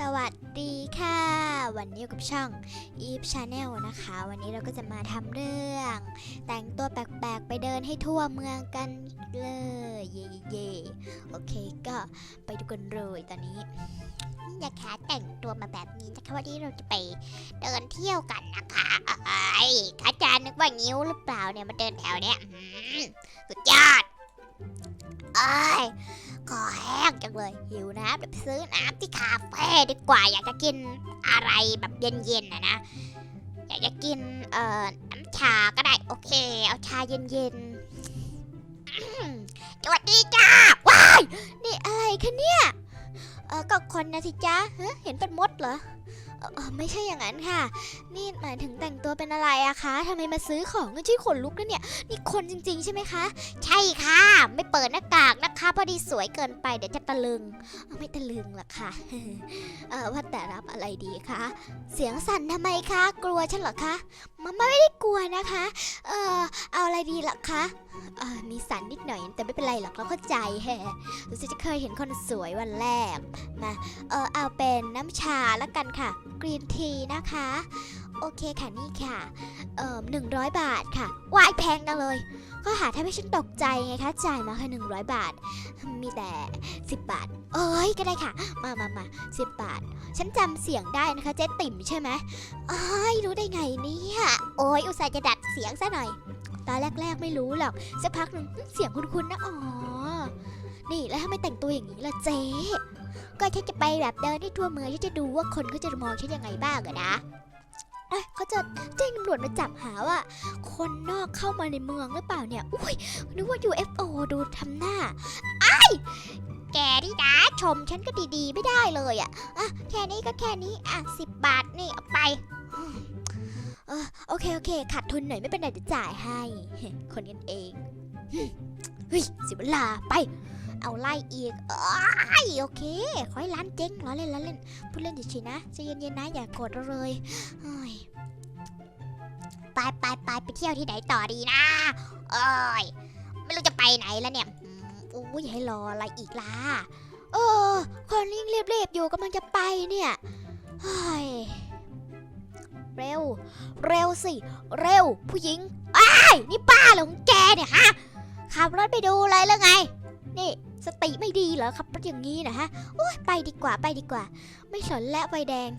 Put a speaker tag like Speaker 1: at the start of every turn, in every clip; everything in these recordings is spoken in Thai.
Speaker 1: สวัสดีค่ะ วันนี้กับช่อง Eve Channel นะคะ วันนี้เราก็จะมาทำเรื่อง แต่งตัวแปลกๆ ไปเดินให้ทั่วเมืองกันเลย เย่เย่โอเคก็ไปดูกันเลยตอนนี้อยากขาแต่งตัวมาแบบนี้นะคะวันนี้เราจะไปเดินเที่ยวกันนะคะไอ้ยอาจารย์นึกว่างิ้วหรือเปล่าเนี่ยมาเดินแถวเนี้ยหือสุดยอดเอ้ย คอแห้งจังเลย หิวน้ำเดี๋ยวไปซื้อน้ำที่คาเฟ่ดีกว่า อยากจะกินอะไรแบบเย็นๆนะนะ อยากจะกินเอ่อน้ำชาก็ได้ โอเค เอาชาเย็นๆสวัสดีจ้าว้าย นี่อะไรคะเนี่ย เออก็คนนะสิจ้าเห็นเป็นมดเหรอ ไม่ใช่อย่างนั้นค่ะ นี่หมายถึงแต่งตัวเป็นอะไรอะคะทำไมมาซื้อของก็ชื่ขนลุกนะเนี่ย นี่คนจริง ๆ ใช่ไหมคะ ใช่ค่ะ ไม่เปิดหน้ากากนะคะ พอดีสวยเกินไปเดี๋ยวจะตะลึง ไม่ตะลึงหรอกค่ะ เออว่าแต่รับอะไรดีคะ เสียงสั่นทำไมคะ กลัวฉันเหรอคะมาไม่ได้กลัวนะคะ เออเอาอะไรดีล่ะคะ มีสันนิดหน่อยแต่ไม่เป็นไรหรอกเราเข้าใจแฮะรู้สึกจะเคยเห็นคนสวยวันแรก มา เออเอาเป็นน้ำชาละกันค่ะ กรีนทีนะคะ โอเคค่ะนี่ค่ะ เอ่อหนึ่งร้อยบาทค่ะวายแพงจังเลยก็หาทำให้ฉันตกใจไงคะ จ่ายมาแค่หนึ่งร้อยบาท มีแต่สิบบาท เอ้ยก็ได้ค่ะ มามามาสิบบาท ฉันจำเสียงได้นะคะเจ๊ติ่มใช่ไหมอ้ยรู้ได้ไงเนี่ย โอ้ยอุตส่าห์จะดัดเสียงซะหน่อย ตอนแรก ๆ ไม่รู้หรอกสักพักหนึ่งเสียงคุ้นๆนะอ๋อ นี่แล้วทำไมแต่งตัวอย่างนี้ล่ะเจ๊ก็ฉันจะไปแบบเดินที่ทั่วเมืองจะดูว่าคนเขาจะมองฉันยังไงบ้างอะนะเอ้ยเขาจะแจ้งตำรวจมาจับหาว่า คนนอกเข้ามาในเมืองหรือเปล่าเนี่ย อุ้ยนึกว่า UFO ดูทำหน้าไอ้แกนี่นะชมฉันก็ดีๆ ไม่ได้เลยอะอะ แค่นี้ก็แค่นี้ อะสิบบาทนี่เอาไป เคโอเคขาดทุนหน่อยไม่เป็นไรเดี๋ยวจ่ายให้ คนกันเองเฮ้ยสิเวลาไป เอาไล่อีกอ้ยโอเคขอให้ร้านเจ๊งล้อเล่นล้อเล่นพูดเล่นเฉยๆนะใจเย็นๆนะอย่าโกรธเราเลยไปไปไปไปเที่ยวที่ไหนต่อดีนะเอ้ยไม่รู้จะไปไหนแล้วเนี่ยอืมอุ้ยให้รออะไรอีกล่ะเออคนยิ่งรียบๆอยู่กำลังจะไปเนี่ยเฮ้ย เร็ว เร็วสิ เร็ว ผู้หญิงอ้ายนี่ป้าเหรอของแกเนี่ยฮะ ขับรถไปดูอะไรแล้วไง นี่สติไม่ดีเหรอขับรถอย่างนี้นะฮะ โอ้ยไปดีกว่าไปดีกว่า ไม่สนและไฟแดง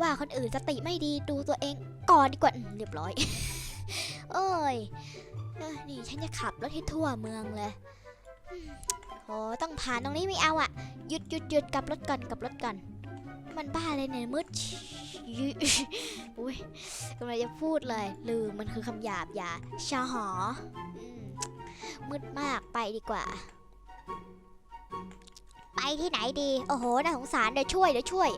Speaker 1: ว่าคนอื่นสติไม่ดีดูตัวเองก่อนดีกว่าเรียบร้อย โอ้ยเอ้ยนี่ฉันจะขับรถให้ทั่วเมืองเลยอืมโอ้ต้องผ่านตรงนี้ไม่เอาอะหยุดหยุดหยุดกลับรถก่อนกลับรถก่อน มันบ้าเลยเนี่ยมืดชิอุ้ยกำลังจะพูดเลย ลืมมันคือคำหยาบอย่าชาหอมมืดมากไปดีกว่า ไปที่ไหนดี โอ้โหน่าสงสารเดี๋ยวช่วยเดี๋ยวช่วย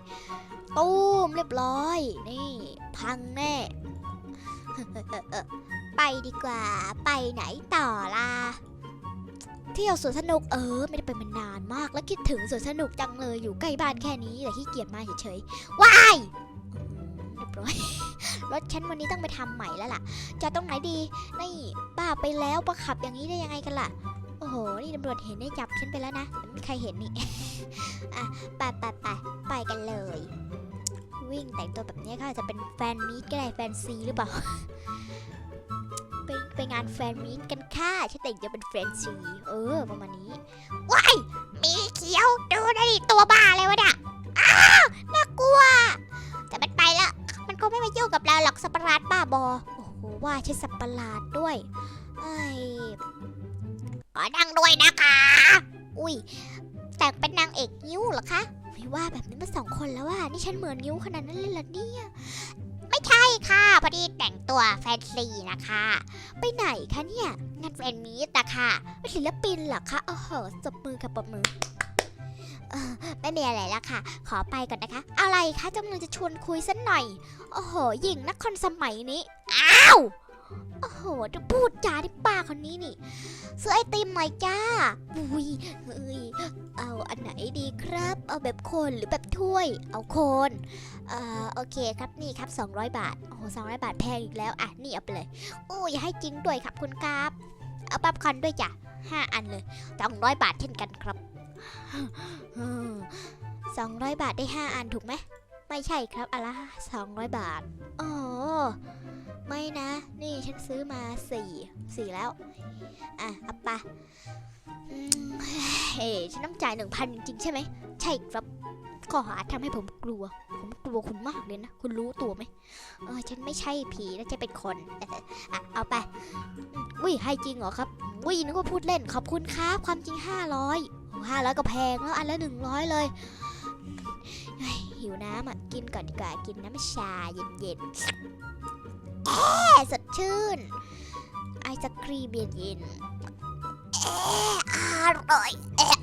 Speaker 1: ตูมเรียบร้อย นี่ พังแน่ ไปดีกว่า ไปไหนต่อล่ะ เที่ยวสวนสนุกเออ ไม่ได้ไปมานานมากแล้วคิดถึงสวนสนุกจังเลยอยู่ใกล้บ้านแค่นี้แต่ขี้เกียจมาเฉยๆว้ายเรียบร้อยรถฉันวันนี้ต้องไปทำใหม่แล้วล่ะจอดตรงไหนดีนี่ป้าไปแล้วป้าขับอย่างนี้ได้ยังไงกันล่ะโอ้โหนี่ตำรวจเห็นได้จับฉันไปแล้วนะไม่มีใครเห็นนี่อะไปไปไปไปกันเลย วิ่งแต่งตัวแบบนี้ค่ะจะเป็นแฟนมีตก็ได้แฟนซีหรือเปล่า ไปไปงานแฟนมีตกันค่ะฉันแต่งจะเป็นแฟนซีเออประมาณนี้ว้ายมีเขียวดูได้ดิตัวบ้าเลยวะเนี่ยอ้าวน่ากลัว แต่มันไปแล้ว มันก็ไม่มายุ่งกับเราหรอกสัตว์ประหลาดบ้าบอโอ้โหว่าใช่สัตว์ประหลาดด้วยไอ้ขอนั่งด้วยนะคะ อุ้ยแต่งเป็นนางเอกนิ้วเหรอคะไม่ว่าแบบนี้มาสองคนแล้วว่านี่ฉันเหมือนนิ้วขนาดนั้นเลยเหรอเนี่ย ไม่ใช่ค่ะ พอดีแต่งตัวแฟนซีนะคะ ไปไหนคะเนี่ยงานแฟนมีตอะค่ะเป็นศิลปินเหรอคะโอ้โหจบมือค่ะปรบมือไม่มีอะไรแล้วค่ะ ขอไปก่อนนะคะ อะไรคะจำนวนจะชวนคุยสักหน่อย โอ้โหหญิงนักคนสมัยนี้ อ้าว โอ้โหดูพูดจาที่ป้าคนนี้นี่ซื้อไอติมหน่อยจ้าอุ้ยเอ้ยเอาอันไหนดีครับ เอาแบบโคนหรือแบบถ้วย เอาโคนเอ่อโอเคครับนี่ครับ 200 บาทโอ้โห200บาทแพงอีกแล้วอะนี่เอาไปเลยโอ้อย่าให้จริงด้วยครับคุณครับเอาปั๊บคอนด้วยจ้ะห้าอันเลย200บาทเช่นกันครับ200บาทได้5อันถูกไหมไม่ใช่ครับอนละ200บาทอ๋อ ไม่นะ นี่ฉันซื้อมา4 4แล้ว อะเอาไปะอืมเฮ้ฉันต้องจ่าย1,000จริงใช่ไหม ใช่ครับข้อหาทำให้ผมกลัว ผมกลัวคุณมากเลยนะ คุณรู้ตัวไหมเออฉันไม่ใช่ผีนะจะเป็นคนอะเอาไปอืมอุ้ยให้จริงเหรอครับอุ้ยนึกว่าพูดเล่นขอบคุณครับความจริง500โอ้500ก็แพงแล้วอันละ100เลยเฮ้ยหิวน้ำอะกินก่อนดีกว่ากินน้ำชาเย็นๆ แอะสดชื่น ไอศครีมเย็นๆแอะอร่อยแอะ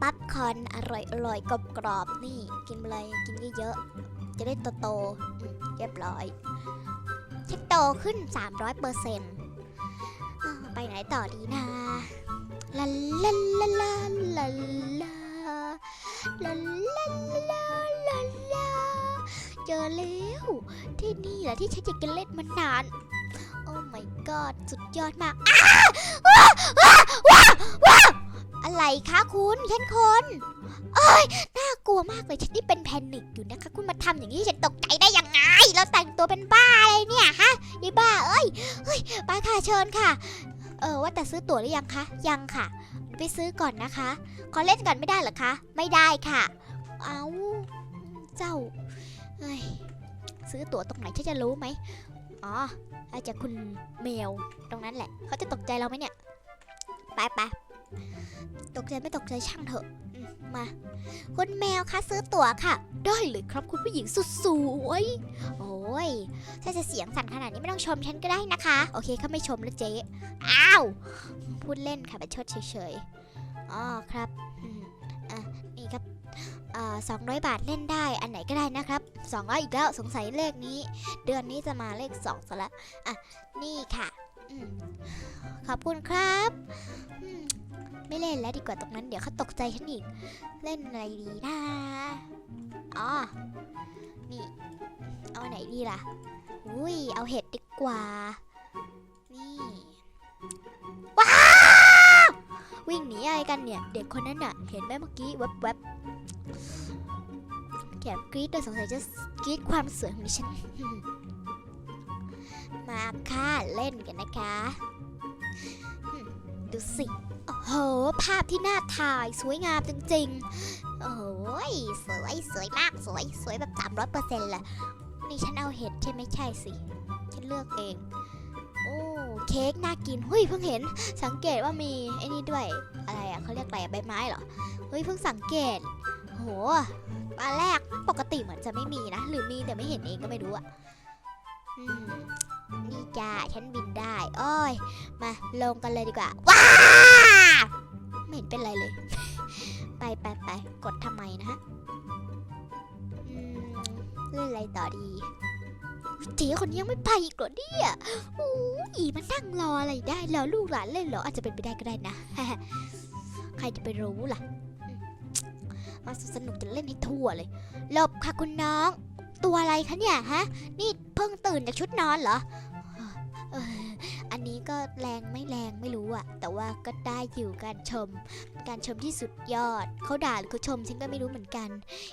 Speaker 1: ป๊อปคอร์นอร่อยอร่อยกรอบกรอบๆนี่ กินเลยกินเยอะๆจะได้โตๆอืมเรียบร้อยฉันโตขึ้น 300เปอร์เซ็นต์ไปไหนต่อดีนะลาลาลาลาลาลาลาลา เจอแล้ว ที่นี่แหละที่ฉันอยากจะเล่นมานาน โอ้ my god สุดยอดมากอะไรคะคุณฉันคนเอ้ยน่ากลัวมากเลยฉันนี่เป็นแพนิคอยู่นะคะ คุณมาทำอย่างนี้ฉันตกใจได้ยังไงแล้วแต่งตัวเป็นบ้าอะไรเนี่ยฮะยี่บ้าเอ้ยเฮ้ยไปค่ะเชิญค่ะ เออว่าแต่ซื้อตั๋วหรือยังคะ ยังค่ะ ไปซื้อก่อนนะคะ ขอเล่นก่อนไม่ได้หรอคะ ไม่ได้ค่ะ เอาเจ้าเฮ้ย ซื้อตั๋วตรงไหนฉันจะรู้ไหมอ๋ออาจจะคุณเมลตรงนั้นแหละ เขาจะตกใจเราไหมเนี่ย ไปไปตกใจไม่ตกใจช่างเถอะมา คุณแมวคะซื้อตั๋วค่ะ ได้เลยครับคุณผู้หญิงสุดสวยโอ้ยถ้าจะเสียงสั่นขนาดนี้ไม่ต้องชมฉันก็ได้นะคะ โอเคเขาไม่ชมแล้วเจ๊อ้าว พูดเล่นค่ะประชดเฉยๆอ๋อครับอะ สองร้อยบาทเล่นได้อันไหนก็ได้นะครับสองร้อยอีกแล้วสงสัยเลขนี้ เดือนนี้จะมาเลขสองซะละอะนี่ค่ะอขอบคุณครับมไม่เล่นแล้วดีกว่าตรงนั้นเดี๋ยวเขาตกใจฉันอีก เล่นอะไรดีนะอ๋อนี่ เอาไหนดีล่ะ อุ้ยเอาเห็ดดีกว่า วิ่งหนีอะไรกันเนี่ย เด็กคนนั้นน่ะ เห็นไหมเมื่อกี้แวบๆแกกรี๊ดโดยสงสัยจะกรี๊ดความสวยของดิฉัน มาค่ะเล่นกันนะคะ ดูสิโอ้โห ภาพที่น่าถ่ายสวยงามจริงๆ โอ้ยสวยสวยมากสวย สวยแบบสามร้อยเปอร์เซ็นต์เลยนี่ฉันเอาเห็ดใช่ไหมใช่สิ ฉันเลือกเอง เค้กน่ากินเฮ้ยเพิ่งเห็นสังเกตว่ามีไอ้นี่ด้วยอะไรอะเขาเรียกอะไรใบไม้เหรอเฮ้ยเพิ่งสังเกตโหตอนแรกปกติเหมือนจะไม่มีนะ หรือมีแต่ไม่เห็นเองก็ไม่รู้อะอืมนี่จ้าฉันบินได้ โอ้ย มาลงกันเลยดีกว่า ว้า จ๊คนนี้ยังไม่ไปอีกเหรอเนี่ยอู้ยมานั่งรออะไรได้รอลูกหลานเล่นเหรออาจจะเป็นไปได้ก็ได้นะ ใครจะไปรู้ล่ะ มาสนุกจะเล่นให้ทั่วเลยหลบค่ะคุณน้อง ตัวอะไรคะเนี่ยฮะ นี่เพิ่งตื่นจากชุดนอนเหรออันนี้ก็แรงไม่แรงไม่รู้อะแต่ว่าก็ได้อยู่การชม การชมที่สุดยอด เขาด่าหรือเขาชมฉันก็ไม่รู้เหมือนกัน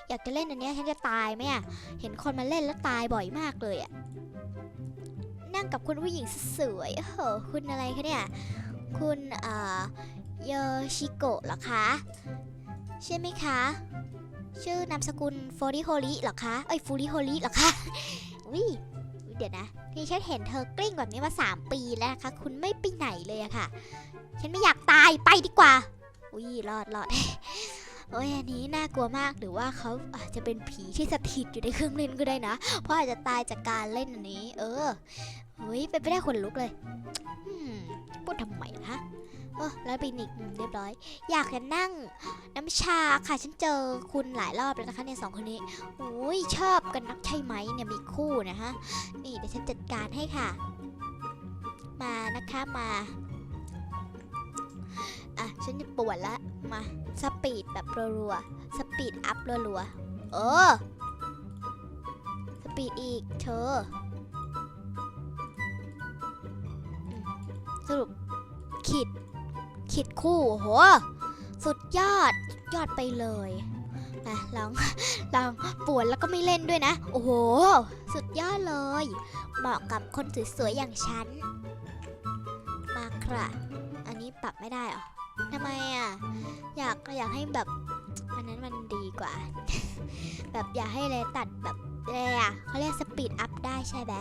Speaker 1: อยากจะเล่นอันนี้ฉันจะตายไหมอะเห็นคนมาเล่นแล้วตายบ่อยมากเลยอะ นั่งกับคุณผู้หญิงสวยๆโอ้โหคุณอะไรคะเนี่ย คุณเอ่อโยชิโกะเหรอคะ ใช่ไหมคะ ชื่อนามสกุลโฟริโฮริเหรอคะ เอ้ยฟูริโฮริเหรอคะวิเดี๋ยวนะที่ฉันเห็นเธอกลิ้งแบบนี้มา 3 ปีแล้วนะคะ คุณไม่ไปไหนเลยอะค่ะ ฉันไม่อยากตายไปดีกว่าอุ้ยรอดรอด โอ้ยอันนี้น่ากลัวมากหรือว่าเขาอาจจะเป็นผีที่สถิตอยู่ในเครื่องเล่นก็ได้นะ เพราะอาจจะตายจากการเล่นอันนี้ เออเฮ้ยเป็นไปได้คนลุกเลยพูดทำไมนะเออแล้วบินอีกเรียบร้อย อยากจะนั่งน้ำชาค่ะฉันเจอคุณหลายรอบแล้วนะคะเนี่ยสองคนนี้อุ้ยชอบกันนักใช่ไหมเนี่ยมีคู่นะฮะนี่เดี๋ยวฉันจัดการให้ค่ะ มานะคะมาอะฉันจะปวดละ มา สปีดแบบรัวๆ สปีดอัพรัวๆ เออ สปีดอีกเธอ สรุปขีดขีดคู่โห สุดยอดยอดไปเลยอะลองลองปวดแล้วก็ไม่เล่นด้วยนะ โอ้โห สุดยอดเลย เหมาะกับคนสวยๆอย่างฉัน มาครับอันนี้ปรับไม่ได้หรอ ทำไมอะ อยากอยากให้แบบอันนั้นมันดีกว่า แบบอยากให้เลยตัดแบบเลยอะเขาเรียกสปีดอัพได้ใช่ไหม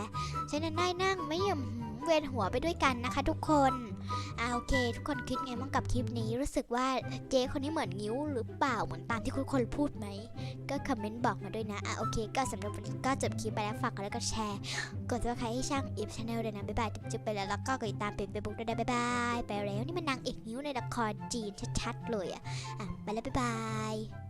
Speaker 1: ฉะนั้นได้นั่งไม่ยอมเวียนหัวไปด้วยกันนะคะทุกคน อ่าโอเค ทุกคนคิดไงบ้างกับคลิปนี้รู้สึกว่าเจ๊คนนี้เหมือนงิ้วหรือเปล่าเหมือนตามที่ทุกคนพูดไหม ก็คอมเมนต์บอกมาด้วยนะอะโอเค ก็สำหรับวันนี้ก็จบคลิปไปแล้วฝากกดไลค์กดแชร์ กดซับสไครให้ช่างอีฟชาแนลด้วยนะบ๊ายบายจุ๊บไปแล้วแล้วก็กดติดตามเป็นเฟซบุ๊กด้วยนะบ๊ายบายไปแล้วนี่มันนางเอกงิ้วในละครจีนชัดๆเลยอะอะไปแล้วบ๊ายบาย